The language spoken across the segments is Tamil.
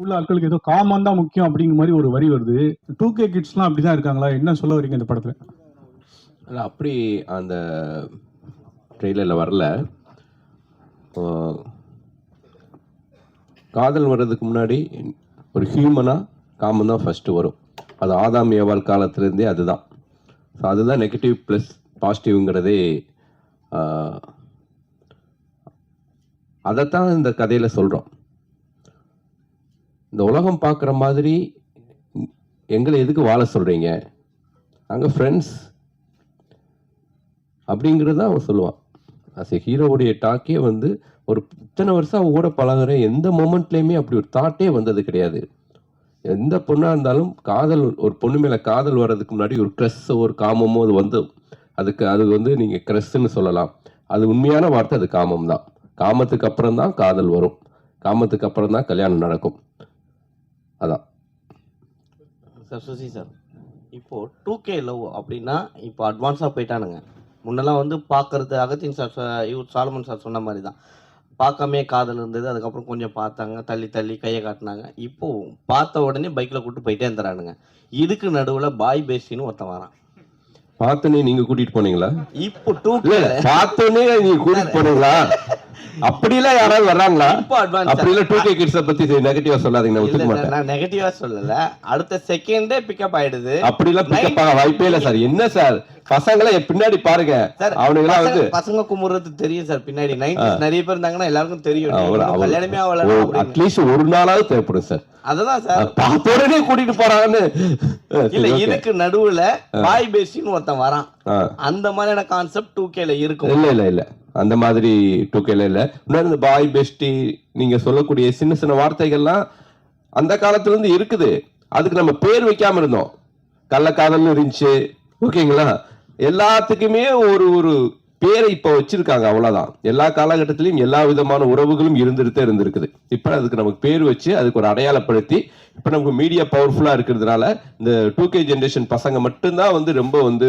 உள்ள ஆட்களுக்கு ஏதோ காமன் தான் முக்கியம் அப்படிங்கிற மாதிரி ஒரு வரி வருது. டூ கே கிட்ஸ்லாம் அப்படிதான் இருக்காங்களா? என்ன சொல்ல வரீங்க இந்த படத்துல? இல்லை அப்படி அந்த ட்ரெய்லரில் வரல. காதல் வர்றதுக்கு முன்னாடி ஒரு ஹியூமனாக காமன் தான் ஃபஸ்ட்டு வரும். அது ஆதாம் ஏவாள் காலத்துலேருந்தே அதுதான். ஸோ அதுதான் நெகட்டிவ் ப்ளஸ் பாசிட்டிவ்ங்கிறதே அதைத்தான் இந்த கதையில் சொல்கிறோம் இந்த உலகம் பார்க்குற மாதிரி எங்களை எதுக்கு வாழ சொல்கிறீங்க நாங்கள் ஃப்ரெண்ட்ஸ் அப்படிங்கிறது தான் அவன் சொல்லுவான். அஸ் எ ஹீரோவுடைய டாக்கே வந்து ஒரு இத்தனை வருஷம் அவன் கூட பழகுறேன் எந்த மூமெண்ட்லேயுமே அப்படி ஒரு தாட்டே வந்தது கிடையாது. எந்த பொண்ணாக இருந்தாலும் காதல் ஒரு பொண்ணு மேலே காதல் வர்றதுக்கு முன்னாடி ஒரு க்ரெஸ்ஸோ ஒரு காமமோ அது வந்து அதுக்கு அது வந்து நீங்கள் க்ரெஸ்ன்னு சொல்லலாம். அது உண்மையான வார்த்தை அது காமம் தான் காமத்துக்கு அப்புறம் தான் காதல் வரும். காமத்துக்கு அப்புறம் தான் கல்யாணம் நடக்கும். அதான். சார் சுசி சார் இப்போ டூ கே லவ் அப்படின்னா இப்போ அட்வான்ஸாக போயிட்டானுங்க. முன்னெல்லாம் வந்து பார்க்கறது அகத்தின் சார் இவர் சாலமன் சார் சொன்ன மாதிரி தான் பார்க்காமே காதல் இருந்தது அதுக்கப்புறம் கொஞ்சம் பார்த்தாங்க தள்ளி தள்ளி கையை காட்டினாங்க. இப்போ பார்த்த உடனே பைக்கில் கூட்டு போயிட்டே இருந்துறானுங்க. இதுக்கு நடுவில் பாய் பேசின்னு ஒருத்தன் வரான். பார்த்தோன்னே நீங்கள் கூட்டிகிட்டு போனீங்களா? இப்போ டூ பார்த்தோன்னே நீங்க கூட்டிட்டு போனீங்களா? அப்படிலாம் யாராவது வர்றாங்களா? அப்படி இல்ல டூ கே கிட்ஸ பத்தி நெகட்டிவா சொல்லாதீங்க நான் ஒத்துக்க மாட்டேன். நான் நெகட்டிவா சொல்லல. அடுத்த செகண்டே பிக்கப் ஆயிடுது. அப்படிலாம் பிக்கப் ஆக வாய்ப்பே இல்ல சார். என்ன சார்? பசங்களை பின்னாடி பாருங்க. சார் அவனுங்களாம் வந்து பசங்க- குமுறது தெரியும் சார் பின்னாடி. நைன்டிஸ் நிறைய பேர் இருந்தாங்கன்னா எல்லாருக்கும் தெரியும். கல்யாணமே ஆகல. அட்லீஸ்ட் ஒரு நாளாவது தேவைப்படும் சார். அததான் சார். பார்த்த உடனே கூட்டிட்டு போறாங்கன்னு. இல்ல. இதுக்கு நடுவுல பாய் பேசின்னு ஒருத்தன் வரான். அந்த மாதிரியான கான்செப்ட் டூ கேல இருக்கும். இல்ல இல்ல இல்ல. அந்த மாதிரி டூ கேல இன்னொரு இந்த பாய் பெஸ்டி நீங்கள் சொல்லக்கூடிய சின்ன சின்ன வார்த்தைகள்லாம் அந்த காலத்துலேருந்து இருக்குது. அதுக்கு நம்ம பேர் வைக்காம இருந்தோம். கள்ளக்காதல்னு இருந்துச்சு. ஓகேங்களா? எல்லாத்துக்குமே ஒரு ஒரு பேரை இப்போ வச்சிருக்காங்க. அவ்வளோதான் எல்லா காலகட்டத்திலையும் எல்லா விதமான உறவுகளும் இருந்துட்டு இருந்திருக்குது. இப்போ அதுக்கு நமக்கு பேர் வச்சு அதுக்கு ஒரு அடையாளப்படுத்தி இப்போ நமக்கு மீடியா பவர்ஃபுல்லாக இருக்கிறதுனால இந்த டூ கே ஜென்ரேஷன் பசங்க மட்டும்தான் வந்து ரொம்ப வந்து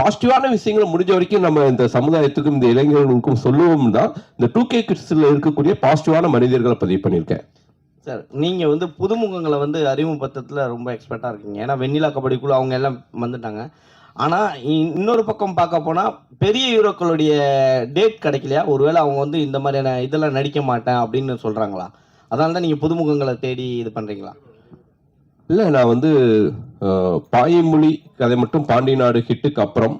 பாசிட்டிவான விஷயங்களை முடிஞ்ச வரைக்கும் நம்ம இந்த சமுதாயத்துக்கும் இந்த இளைஞர்களுக்கும் சொல்லுவோம் தான். இந்த டூ கே கிட்ஸில் இருக்கக்கூடிய பாசிட்டிவான மனிதர்களை பதிவு பண்ணியிருக்கேன். சார் நீங்கள் வந்து புதுமுகங்களை வந்து அறிமுகப்படுத்துறதுல ரொம்ப எக்ஸ்பர்ட்டாக இருக்கீங்க. ஏன்னா வெண்ணிலா கபடிக்குள்ள அவங்க எல்லாம் வந்துட்டாங்க. ஆனால் இ- இன்னொரு பக்கம் பார்க்க போனால் பெரிய ஹீரோக்களுடைய டேட் கிடைக்கலையா? ஒருவேளை அவங்க வந்து இந்த மாதிரியான இதெல்லாம் நடிக்க மாட்டேன் அப்படின்னு சொல்கிறாங்களா அதனால தான் நீங்கள் புதுமுகங்களை தேடி இது பண்ணுறீங்களா இல்லை நான் வந்து பாயமொழி கதை மட்டும் பாண்டி நாடு ஹிட்டுக்கு அப்புறம்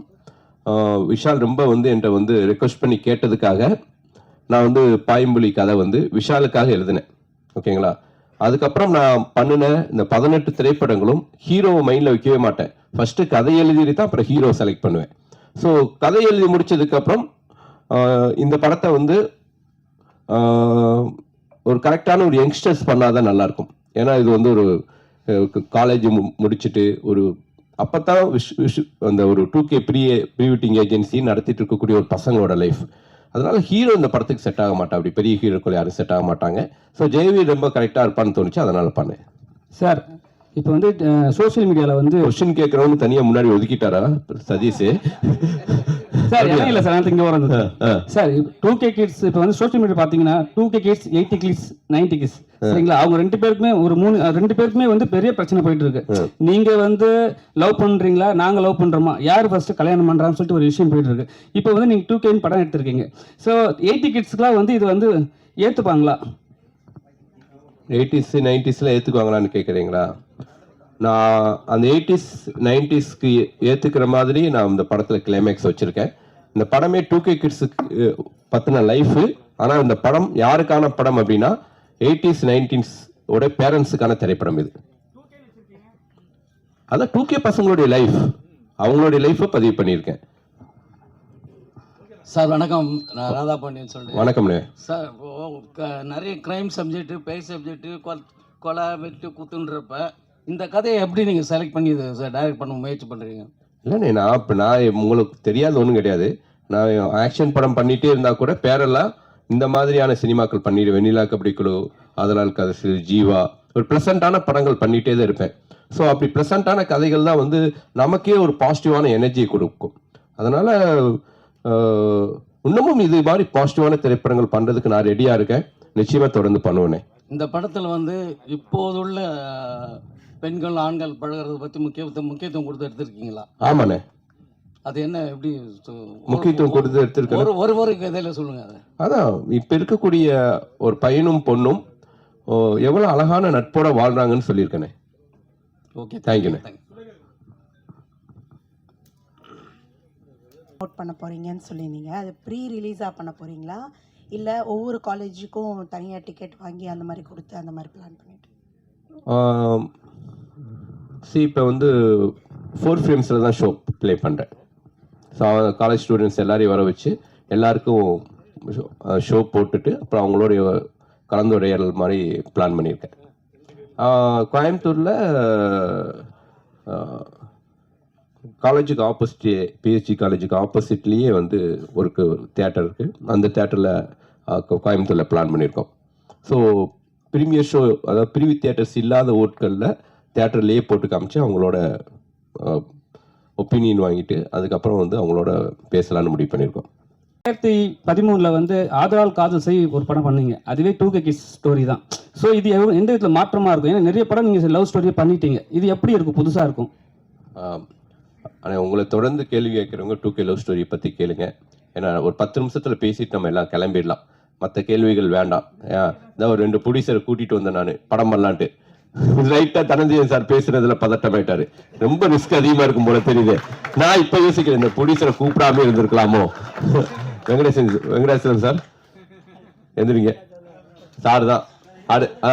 விஷால் ரொம்ப வந்து என்கிட்ட வந்து ரெக்வஸ்ட் பண்ணி கேட்டதுக்காக நான் வந்து பாயமொழி கதை வந்து விஷாலுக்காக எழுதினேன். ஓகேங்களா? அதுக்கப்புறம் நான் பண்ணின இந்த பதினெட்டு திரைப்படங்களும் ஹீரோவை மைண்டில் வைக்கவே மாட்டேன். ஃபஸ்ட்டு கதை எழுதிட்டு தான் அப்புறம் ஹீரோ செலக்ட் பண்ணுவேன். ஸோ கதை எழுதி முடித்ததுக்கப்புறம் இந்த படத்தை வந்து ஒரு கரெக்டான ஒரு யங்ஸ்டர்ஸ் பண்ணாதான் தான் நல்லாயிருக்கும் ஏன்னா இது வந்து ஒரு காலேஜ் முடிச்சுட்டு ஒரு அப்பதான் விஷ் விஷ் அந்த ஒரு two K pre prewedding agency நடத்திட்டு இருக்கக்கூடிய ஒரு பசங்களோட லைஃப் அதனால ஹீரோ இந்த படத்துக்கு செட் ஆக மாட்டா அப்படி பெரிய ஹீரோக்கள் யாரும் செட் ஆக மாட்டாங்க. ஸோ ஜெயவி ரொம்ப கரெக்டாக இருப்பான்னு தோணுச்சு. அதனால பண்ணேன் சார் இப்போ வந்து சோஷியல் மீடியாவில் வந்து கொஸ்டின் கேட்குறவங்க தனியாக முன்னாடி ஒதுக்கிட்டாரா சதீஷ்? சார் இல்லை சார் நான் இங்கே வரது சார். டூ கே கிட்ஸ் இப்போ வந்து சோஷியல் மீடியா பார்த்தீங்கன்னா two K kids eighty kids ninety kids சரிங்களா? அவங்க ரெண்டு பேருக்குமே ஒரு மூணு ரெண்டு பேருக்குமே வந்து பெரிய பிரச்சனை போயிட்டு இருக்கு. நீங்க வந்து லவ் பண்றீங்களா? நாங்க லவ் பண்றோமா? யார் ஃபர்ஸ்ட் கல்யாணம் பண்றான்னு சொல்லிட்டு ஒரு விஷயம் போயிட்டு இருக்கு. இப்போ வந்து நீங்க டூ கேன்னு படம் எடுத்திருக்கீங்க. ஸோ எயிட்டி கிட்ஸ்க்குலாம் வந்து இது வந்து ஏத்துப்பாங்களா? எயிட்டிஸ் நைன்டிஸ்ல ஏத்துக்குவாங்களான்னு கேட்குறீங்களா நான் அந்த எயிட்டிஸ் நைன்டிஸ்க்கு ஏத்துக்கிற மாதிரி நான் இந்த படத்துல கிளைமேக்ஸ் வச்சிருக்கேன். இந்த படமே டூ கே கிட்ஸுக்கு பத்தின லைஃப் ஆனா இந்த படம் யாருக்கான படம் அப்படின்னா எயிட்டிஸ் நைன்டீன்ஸ் உடைய பேரண்ட்ஸுக்கான திரைப்படம் இது. அதான் டூ கே பசங்களுடைய லைஃப் அவங்களுடைய லைஃப்பை பதிவு பண்ணியிருக்கேன். சார் வணக்கம். நான் ராதா பாண்டியன் சொல்றேன் வணக்கம்ண்ணே சார் நிறைய கிரைம் சப்ஜெக்ட் பேய் சப்ஜெக்ட் கொலை வெட்டு குத்துன்றப்ப இந்த கதையை எப்படி நீங்கள் செலக்ட் பண்ணி சார் டைரக்ட் பண்ண முயற்சி பண்ணுறீங்க இல்லைண்ணே நான் இப்போ நான் உங்களுக்கு தெரியாத ஒன்றும் கிடையாது. நான் ஆக்ஷன் படம் பண்ணிகிட்டே இருந்தால் கூட பேரெல்லாம் இந்த மாதிரியான சினிமாக்கள் பண்ணிடு வெண்ணிலா கபடி குழு அதனால் கதை ஜீவா ஒரு ப்ளசண்ட்டான படங்கள் பண்ணிகிட்டே தான் இருப்பேன். ஸோ அப்படி ப்ளசண்ட்டான கதைகள் தான் வந்து நமக்கே ஒரு பாசிட்டிவான எனர்ஜியை கொடுக்கும். அதனால் இன்னமும் இது மாதிரி பாசிட்டிவான திரைப்படங்கள் பண்ணுறதுக்கு நான் ரெடியாக இருக்கேன். நிச்சயமாக தொடர்ந்து பண்ணுவேனே. இந்த படத்தில் வந்து இப்போதுள்ள பெண்கள் ஆண்கள் பழகுறத பற்றி முக்கியத்துவம் முக்கியத்துவம் கொடுத்து எடுத்திருக்கீங்களா? ஆமாண்ணே. அது என்ன எப்படி சொ- முக்கியத்துவம் கொடுத்து எடுத்திருக்கேன் ஒரு ஒரு ஒரு கதையில சொல்லுங்க அதை. அதான் இப்ப இருக்கக்கூடிய ஒரு பையனும் பொண்ணும் ஓ, எவ்வளவு அழகான நட்போட வாழ்றாங்கன்னு சொல்லியிருக்கேனே. ஓகே தேங்க்யூண்ணே நோட் பண்ண போறீங்கன்னு சொல்லியிருந்தீங்க. அது ப்ரீ ரிலீஸாக பண்ண போறீங்களா? இல்லை ஒவ்வொரு காலேஜுக்கும் தனியாக டிக்கெட் வாங்கி அந்த மாதிரி கொடுத்து அந்த மாதிரி பிளான் பண்ணிட்டு? சி இப்போ வந்து ஃபோர் ஃப்ரேம்ஸில் தான் ஷோ ப்ளே பண்ணுறேன் ஸோ காலேஜ் ஸ்டூடெண்ட்ஸ் எல்லாரையும் வர வச்சு எல்லாருக்கும் ஷோ போட்டுட்டு அப்புறம் அவங்களோட கலந்துரையாடல் மாதிரி பிளான் பண்ணியிருக்கேன். கோயம்புத்தூரில் காலேஜுக்கு ஆப்போசிட் பிஹெச்டி காலேஜுக்கு ஆப்போசிட்லேயே வந்து ஒரு தேட்டர் இருக்குது அந்த தேட்டரில் கோயம்புத்தூரில் பிளான் பண்ணியிருக்கோம். ஸோ ப்ரீமியர் ஷோ அதாவது பிரிவி தேட்டர்ஸ் இல்லாத ஓட்களில் தேட்டர்லேயே போட்டு காமிச்சு அவங்களோட ஒப்பீனியன் வாங்கிட்டு அதுக்கப்புறம் வந்து அவங்களோட பேசலாம்னு முடிவு பண்ணியிருக்கோம். ரெண்டாயிரத்தி பதிமூணில் வந்து ஆதரால் காதல் செய் ஒரு படம் பண்ணீங்க. அதுவே டூ கே கிஸ் ஸ்டோரி தான். ஸோ இது எந்த விதத்தில் மாற்றமாக இருக்கும்? ஏன்னா நிறைய படம் நீங்கள் லவ் ஸ்டோரியை பண்ணிட்டீங்க. இது எப்படி இருக்கும்? புதுசாக இருக்கும். ஆனால் உங்களை தொடர்ந்து கேள்வி கேட்குறவங்க டூ கே லவ் ஸ்டோரி பற்றி கேளுங்க. ஏன்னா ஒரு பத்து நிமிஷத்தில் பேசிட்டு நம்ம எல்லாம் கிளம்பிடலாம். மற்ற கேள்விகள் வேண்டாம். ஏன் ஒரு ரெண்டு ப்ரொடியூசரை கூட்டிகிட்டு வந்தேன் நான் படம் பண்ணலான்ட்டு. ரைட்டா தனஞ்சயன் சார் பேசுறதுல பதட்டமாயிட்டாரு ரொம்ப ரிஸ்க் அதிகமாக இருக்கும் போல தெரியுது. நான் இப்போ யோசிக்கிறேன் இந்த ப்ரொடியூசரை கூப்பிடாம இருந்திருக்கலாமோ? வெங்கடேசன் வெங்கடேசன் சார்? எந்திரிங்க சார் தான். அடு ஆ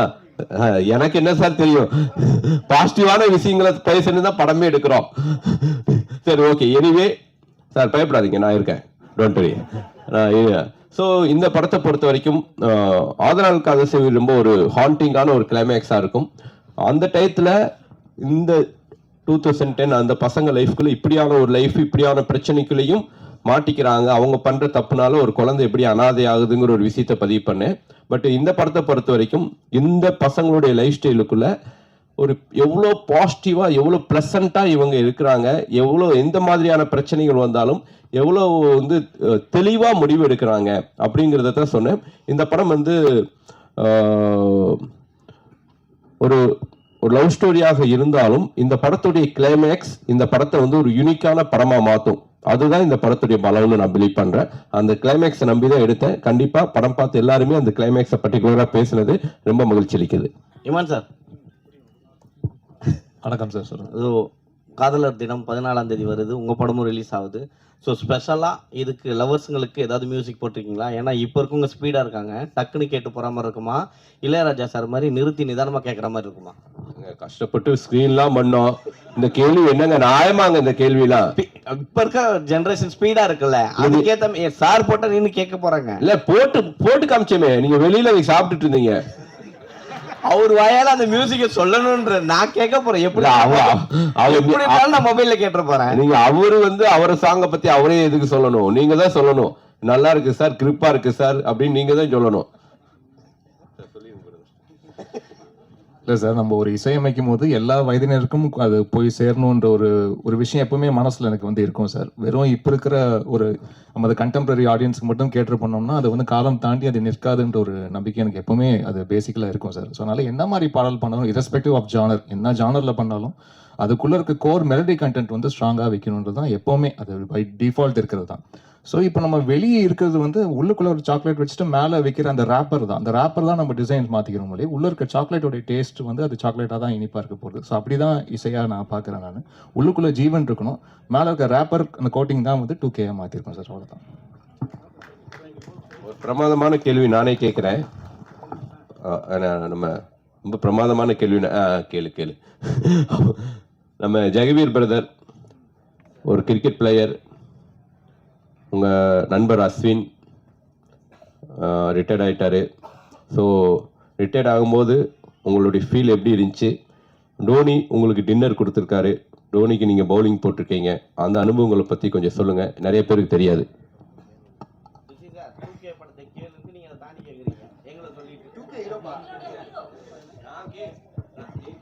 ஆ, எனக்கு என்ன சார் தெரியும்? பாசிட்டிவான விஷயங்களை பேசணும் தான் படமே எடுக்கிறோம். சரி ஓகே எனிவே சார் பயப்படாதீங்க. நான் இருக்கேன். டோன்ட் வரி ஸோ இந்த படத்தை பொறுத்த வரைக்கும் ஆதரவு காதல் ரொம்ப ஒரு ஹாண்டிங்கான ஒரு கிளைமேக்ஸாக இருக்கும். அந்த டயத்தில் இந்த டூ தௌசண்ட் டென் அந்த பசங்க லைஃப்குள்ளே இப்படியான ஒரு லைஃப் இப்படியான பிரச்சனைக்குள்ளேயும் மாட்டிக்கிறாங்க. அவங்க பண்ணுற தப்புனால ஒரு குழந்தை எப்படி அனாதை ஆகுதுங்கிற ஒரு விஷயத்த பதிவு பண்ணேன். பட் இந்த படத்தை பொறுத்த வரைக்கும் இந்த பசங்களுடைய லைஃப் ஸ்டைலுக்குள்ளே ஒரு எவ்வளோ பாசிட்டிவாக எவ்வளோ ப்ளசண்ட்டாக இவங்க இருக்கிறாங்க எவ்வளோ எந்த மாதிரியான பிரச்சனைகள் வந்தாலும் எவ்வளோ வந்து தெளிவாக முடிவு எடுக்கிறாங்க அப்படிங்கிறத தான் சொன்னேன். இந்த படம் வந்து ஒரு ஒரு லவ் ஸ்டோரியாக இருந்தாலும் இந்த படத்துடைய கிளைமேக்ஸ் இந்த படத்தை வந்து ஒரு யூனிக்கான படமாக மாற்றும் அதுதான் இந்த படத்துடைய பலம்னு நான் பிலீவ் பண்ணுறேன் அந்த கிளைமேக்ஸை நம்பி தான் எடுத்தேன். கண்டிப்பாக படம் பார்த்து எல்லாருமே அந்த கிளைமேக்ஸை பர்டிகுலராக பேசுனது ரொம்ப மகிழ்ச்சி அளிக்குது. இமான் சார் வணக்கம் சார் சொல்லுங்க. ஸோ காதலர் தினம் பதினாலாம் தேதி வருது. உங்கள் படமும் ரிலீஸ் ஆகுது. ஸோ ஸ்பெஷலாக இதுக்கு லவர்ஸுங்களுக்கு ஏதாவது மியூசிக் போட்டிருக்கீங்களா? ஏன்னா இப்போ இருக்கவங்க ஸ்பீடாக இருக்காங்க. டக்குன்னு கேட்டு போகிற மாதிரி இருக்குமா? இளையராஜா சார் மாதிரி நிறுத்தி நிதானமாக கேட்குற மாதிரி இருக்குமா? கஷ்டப்பட்டு ஸ்கிரீன்லாம் பண்ணோம். இந்த கேள்வி என்னங்க? நியாயமாங்க இந்த கேள்விலாம். இப்போ இருக்க ஜென்ரேஷன் ஸ்பீடாக இருக்குல்ல. அதுக்கேற்ற சார் போட்டால் நின்று கேட்க போகிறாங்க இல்ல போட்டு போட்டு காமிச்சோமே. நீங்க வெளியில நீங்க சாப்பிட்டுட்டு இருந்தீங்க. அவர் வாயால அந்த மியூசிக்கை சொல்லணுன்ற நான் கேட்க போறேன். எப்படி எப்படி நான் மொபைல்ல கேட்டு போறேன். நீங்க அவரு வந்து அவர் சாங்க பத்தி அவரே எதுக்கு சொல்லணும்? நீங்க தான் சொல்லணும். நல்லா இருக்கு சார் கிரிப்பா இருக்கு சார் அப்படின்னு நீங்க தான் சொல்லணும். இல்லை சார் நம்ம ஒரு இசையமைக்கும் போது எல்லா வயதினருக்கும் அது போய் சேரணுன்ற ஒரு ஒரு விஷயம் எப்பவுமே மனசில் எனக்கு வந்து இருக்கும் சார். வெறும் இப்போ இருக்கிற ஒரு நம்ம கண்டெம்பரரி ஆடியன்ஸுக்கு மட்டும் கேட்டு பண்ணோம்னா அது வந்து காலம் தாண்டி அது நிற்காதுன்ற ஒரு நம்பிக்கை எனக்கு எப்பவுமே அது பேசிக்கலாக இருக்கும் சார். ஸோ அதனால் என்ன மாதிரி பாடல் பண்ணாலும் இரஸ்பெக்டிவ் ஆஃப் ஜானர் என்ன ஜானரில் பண்ணாலும் அதுக்குள்ளே இருக்க கோர் மெலடி கண்டென்ட் வந்து ஸ்ட்ராங்காக வைக்கணுன்றது தான் எப்போவுமே அது பை டிஃபால்ட் இருக்கிறது தான். ஸோ இப்போ நம்ம வெளியே இருக்கிறது வந்து உள்ளுக்குள்ள ஒரு சாக்லேட் வச்சுட்டு மேலே வைக்கிற அந்த ரேப்பர் தான். அந்த ரேப்பர் தான் நம்ம டிசைன்ஸ் மாற்றிக்கிறோம் இல்லையா உள்ள இருக்க சாக்லேட்டோட டேஸ்ட் வந்து அது சாக்லேட்டாக தான் இனிப்பாக இருக்க போகுது. ஸோ அப்படி தான் இசையாக நான் பார்க்குறேன் நான். உள்ளுக்குள்ளே ஜீவன் இருக்கணும். மேலே இருக்க ரேப்பர் அந்த கோட்டிங் தான் வந்து டூ கேயாக மாற்றிருக்கோம் சார். அவ்வளோதான் ஒரு பிரமாதமான கேள்வி நானே கேட்குறேன். நம்ம ரொம்ப பிரமாதமான கேள்வி கேளு கேளு. நம்ம ஜெகவீர் பிரதர் ஒரு கிரிக்கெட் பிளேயர் உங்க நண்பர் அஸ்வின் ரிட்டையர்ட் ஆயிட்டாரு. ஸோ ரிட்டையர்ட் ஆகும்போது உங்களுடைய ஃபீல் எப்படி இருந்துச்சு? டோனி உங்களுக்கு டின்னர் கொடுத்துருக்காரு. டோனிக்கு நீங்கள் பவுலிங் போட்டிருக்கீங்க. அந்த அனுபவங்களை பற்றி கொஞ்சம் சொல்லுங்கள் நிறைய பேருக்கு தெரியாது. ரிஷி சார் 2K படத்தை கேளுன்னு நீங்க அதை தாண்டி கேக்குறீங்க எங்களை சொல்லிட்டு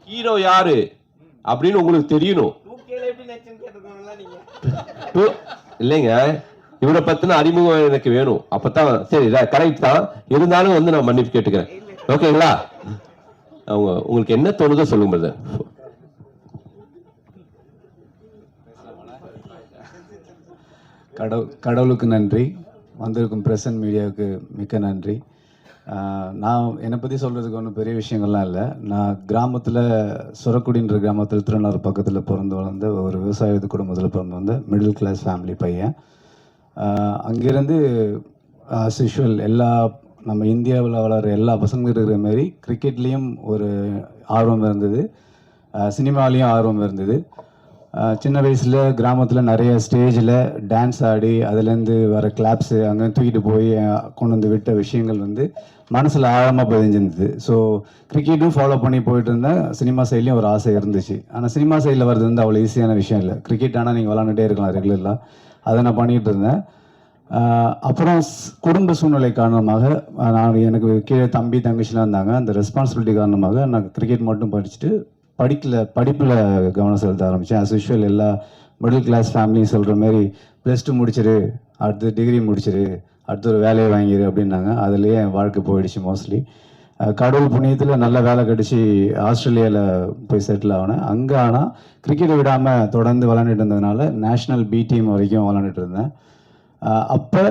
ஹீரோ யாரு? அப்படின்னு உங்களுக்கு தெரியணும். 2K ல எப்படி நச்சுன்னு கேட்டிருக்கோம்ல நீங்க? டூ- இல்லைங்க. இவரை பத்தின அறிமுகம் எனக்கு வேணும். அப்பதான் சரி கரெக்ட் தான். இருந்தாலும் வந்து நான் மன்னிப்பு கேட்டுக்கிறேன். ஓகேங்களா அவங்க உங்களுக்கு என்ன தோணுதோ சொல்லுங்க பிரதர் கடவுள் கடவுளுக்கு நன்றி. வந்திருக்கும் பிரசன்ட் மீடியாவுக்கு மிக்க நன்றி. நான் என்னை பற்றி சொல்கிறதுக்கு ஒன்றும் பெரிய விஷயங்கள்லாம் இல்லை. நான் கிராமத்தில் சுரக்குடின்ற கிராமத்தில் திருநள்ளாறு பக்கத்தில் பிறந்து வளர்ந்த ஒரு விவசாய குடும்பத்தில் பிறந்து வந்த மிடில் கிளாஸ் ஃபேமிலி பையன். அங்கிருந்து ஆஸ் யூஷுவல் எல்லா நம்ம இந்தியாவில் வளர எல்லா பசங்களும் இருக்கிற மாதிரி கிரிக்கெட்லேயும் ஒரு ஆர்வம் இருந்தது. சினிமாலேயும் ஆர்வம் இருந்தது. சின்ன வயசில் கிராமத்தில் நிறைய ஸ்டேஜில் டான்ஸ் ஆடி அதுலேருந்து வர கிளாப்ஸு அங்கே தூக்கிட்டு போய் கொண்டு வந்து விட்ட விஷயங்கள் வந்து மனசில் ஆழமாக பதிஞ்சிருந்தது. ஸோ கிரிக்கெட்டும் ஃபாலோ பண்ணி போயிட்டு இருந்தேன் சினிமா சைட்லேயும் ஒரு ஆசை இருந்துச்சு. ஆனால் சினிமா சைடில் வர்றது வந்து அவ்வளோ ஈஸியான விஷயம் இல்லை. கிரிக்கெட் ஆனால் நீங்கள் விளாண்டுட்டே இருக்கலாம் ரெகுலராக அதை நான் பண்ணிகிட்டு இருந்தேன். அப்புறம் குடும்ப சூழ்நிலை காரணமாக நான் எனக்கு கீழே தம்பி தங்கச்சிலாம் இருந்தாங்க. அந்த ரெஸ்பான்சிபிலிட்டி காரணமாக நான் கிரிக்கெட் மட்டும் படிச்சுட்டு படிக்கல படிப்பில் கவனம் செலுத்த ஆரம்பித்தேன் as எல்லா மிடில் கிளாஸ் ஃபேமிலியும் சொல்கிற மாதிரி ப்ளஸ் டூ முடிச்சிரு அடுத்து டிகிரி முடிச்சிரு அடுத்து ஒரு வேலையை வாங்கிடு அப்படின்னாங்க. அதுலேயே என் வாழ்க்கை போயிடுச்சு மோஸ்ட்லி கடவுள் புண்ணியத்தில் நல்ல வேலை கிடச்சி ஆஸ்திரேலியாவில் போய் செட்டில் ஆனேன். அங்கே ஆனால் கிரிக்கெட்டை விடாமல் தொடர்ந்து விளாண்டுட்டு இருந்ததுனால நேஷ்னல் பி டீம் வரைக்கும் விளாண்டுட்டு இருந்தேன். அப்போ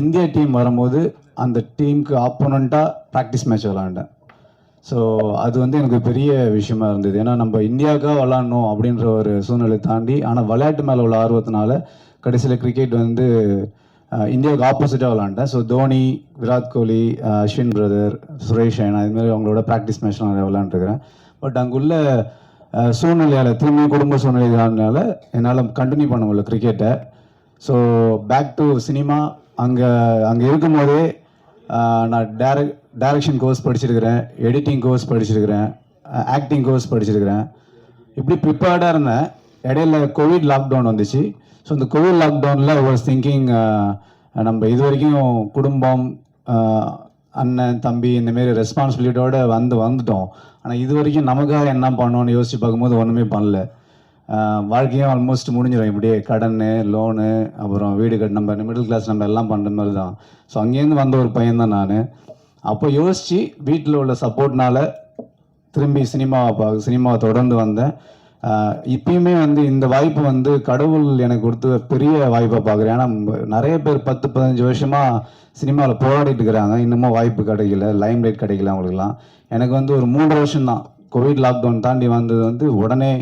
இந்திய டீம் வரும்போது அந்த டீமுக்கு ஆப்போனண்ட்டாக ப்ராக்டிஸ் மேட்ச் விளாண்டேன் ஸோ அது வந்து எனக்கு பெரிய விஷயமா இருந்தது. ஏன்னா நம்ம இந்தியாவுக்காக விளாட்ணும் அப்படின்ற ஒரு சூழ்நிலை தாண்டி ஆனால் விளையாட்டு மேலே உள்ள ஆர்வத்தினால கடைசியில் கிரிக்கெட் வந்து இந்தியாவுக்கு ஆப்போசிட்டாக விளாண்டேன். ஸோ தோனி விராட் கோலி அஸ்வின் பிரதர் சுரேஷ் ரெய்னா இதுமாதிரி அவங்களோட ப்ராக்டிஸ் மேட்ச்லாம் நிறைய விளாண்டுருக்கிறேன். பட் அங்குள்ள சூழ்நிலையால் திரும்பி குடும்ப சூழ்நிலைனால என்னால் கண்டினியூ பண்ண முடியல கிரிக்கெட்டை ஸோ பேக் டு சினிமா அங்கே அங்கே இருக்கும்போதே நான் டேரக் டைரக்ஷன் கோர்ஸ் படிச்சிருக்கிறேன் எடிட்டிங் கோர்ஸ் படிச்சிருக்கிறேன் ஆக்டிங் கோர்ஸ் படிச்சிருக்கிறேன். இப்படி ப்ரிப்பேர்டாக இருந்தேன். இடையில கோவிட் லாக்டவுன் வந்துச்சு. ஸோ இந்த கோவிட் லாக்டவுனில் வாஸ் திங்கிங் நம்ம இது வரைக்கும் குடும்பம் uh, அண்ணன் தம்பி இந்தமாரி ரெஸ்பான்சிபிலிட்டியோட வந்து வந்துட்டோம். ஆனால் இது வரைக்கும் நமக்காக என்ன பண்ணோன்னு யோசிச்சு பார்க்கும்போது ஒன்றுமே பண்ணல. Uh, வாழ்க்கையும் ஆல்மோஸ்ட் முடிஞ்சிடும் இப்படியே கடன் லோனு அப்புறம் வீடு கட் நம்ம மிடில் கிளாஸ் நம்ம எல்லாம் பண்ணுற மாதிரி தான். ஸோ அங்கேருந்து வந்த ஒரு பையன் தான் நான். அப்போ யோசித்து வீட்டில் உள்ள சப்போர்ட்னால் திரும்பி சினிமாவை பார்க்க சினிமாவை தொடர்ந்து வந்தேன். இப்பயுமே வந்து இந்த வாய்ப்பு வந்து கடவுள் எனக்கு கொடுத்த பெரிய வாய்ப்பை பார்க்குறேன். ஏன்னா நிறைய பேர் பத்து பதினஞ்சு வருஷமாக சினிமாவில் போராடிட்டு இருக்கிறாங்க. இன்னமும் வாய்ப்பு கிடைக்கல லைம் லைட் கிடைக்கல அவங்களுக்குலாம் எனக்கு வந்து ஒரு மூன்று வருஷம் தான் கோவிட் லாக்டவுன் தாண்டி வந்தது வந்து உடனே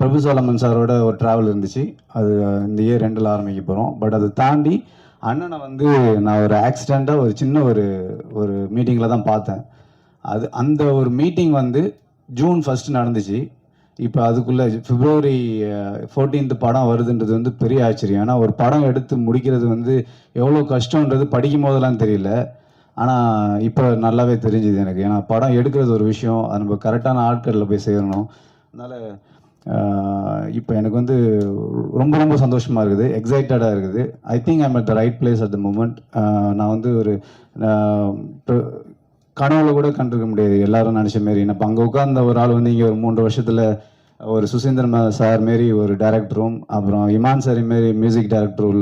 பிரபு சோலமன் சாரோட ஒரு ட்ராவல் இருந்துச்சு. அது இந்த இயர் ரெண்டில் ஆரம்பிக்க போகிறோம் பட் அதை தாண்டி அண்ணனை வந்து நான் ஒரு ஆக்சிடெண்ட்டாக ஒரு சின்ன ஒரு ஒரு மீட்டிங்கில் தான் பார்த்தேன். அது அந்த ஒரு மீட்டிங் வந்து ஜூன் ஃபஸ்ட்டு நடந்துச்சு. இப்போ அதுக்குள்ளே பிப்ரவரி ஃபோர்டீன்த் படம் வருதுன்றது வந்து பெரிய ஆச்சரியம். ஆனால் ஒரு படம் எடுத்து முடிக்கிறது வந்து எவ்வளோ கஷ்டன்றது படிக்கும் போதெல்லாம் தெரியல. ஆனால் இப்போ நல்லாவே தெரிஞ்சுது எனக்கு. ஏன்னா படம் எடுக்கிறது ஒரு விஷயம். அது நம்ம கரெக்டான ஆட்களில் போய் சேரணும். அதனால் இப்போ எனக்கு வந்து ரொம்ப ரொம்ப சந்தோஷமாக இருக்குது. எக்ஸைட்டடாக இருக்குது. I think I'm at the right place at the moment நான் வந்து ஒரு கனவுல கூட கண்டிருக்க முடியாது. எல்லாரும் நினச்ச மாரி. இப்போ அங்கே உட்காந்த ஒரு ஆள் வந்து இங்கே ஒரு மூன்று வருஷத்தில் ஒரு சுசீந்திரன் சார் மாரி ஒரு டேரக்டரும் அப்புறம் Imman sorry Maari music director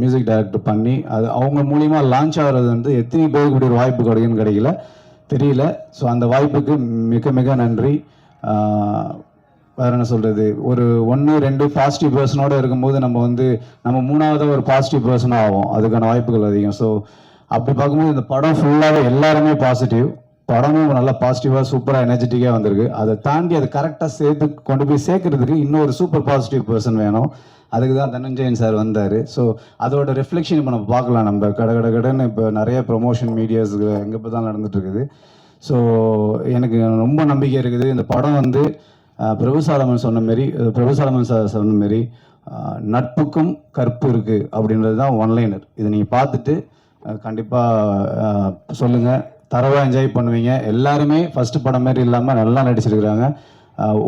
music director பண்ணி அது அவங்க மூலிமா லான்ச் ஆகிறது வந்து எத்தனை பேருக்கு ஒரு வாய்ப்பு கிடைக்குன்னு கிடைக்கல. தெரியல. ஸோ அந்த வாய்ப்புக்கு மிக மிக நன்றி. வேறு வேற என்ன சொல்கிறது ஒரு ஒன்று ரெண்டு பாசிட்டிவ் பர்சனோடு இருக்கும்போது நம்ம வந்து நம்ம மூணாவதாக ஒரு பாசிட்டிவ் பர்சனாக ஆகும் அதுக்கான வாய்ப்புகள் அதிகம். ஸோ அப்படி பார்க்கும்போது இந்த படம் ஃபுல்லாகவே எல்லாருமே பாசிட்டிவ் படமும் நல்லா பாசிட்டிவாக சூப்பராக எனர்ஜெட்டிக்காக வந்திருக்கு. அதை தாண்டி அதை கரெக்டாக சேர்த்து கொண்டு போய் சேர்க்கறதுக்கு இன்னொரு சூப்பர் பாசிட்டிவ் பர்சன் வேணும். அதுக்கு தான் தனஞ்சயன் சார் வந்தார். ஸோ அதோட ரிஃப்ளெக்ஷன் இப்போ நம்ம பார்க்கலாம். நம்ம கட கட கடன்னு இப்போ நிறைய ப்ரொமோஷன் மீடியாஸுக்கு எங்கே இப்போ தான் நடந்துட்டுருக்குது. ஸோ எனக்கு ரொம்ப நம்பிக்கை இருக்குது. இந்த படம் வந்து பிரபு சாலமன் சொன்ன மாரி பிரபு சாலமன் சார் சொன்ன மாரி நட்புக்கும் கற்பு இருக்குது அப்படின்றது தான் ஒன்லைனர் இதை நீங்கள் பார்த்துட்டு கண்டிப்பாக சொல்லுங்கள் தரவாக என்ஜாய் பண்ணுவீங்க. எல்லாருமே ஃபஸ்ட்டு படம் மாதிரி இல்லாமல் நல்லா நடிச்சிருக்கிறாங்க.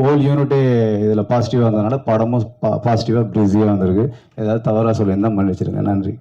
ஓல் யூனிட்டே இதில் பாசிட்டிவாக இருந்ததுனால படமும் பாசிட்டிவாக ப்ரீஸியாக வந்திருக்கு. ஏதாவது தவறாக சொல்லியிருந்தால் மன்னிச்சிருங்க நன்றி.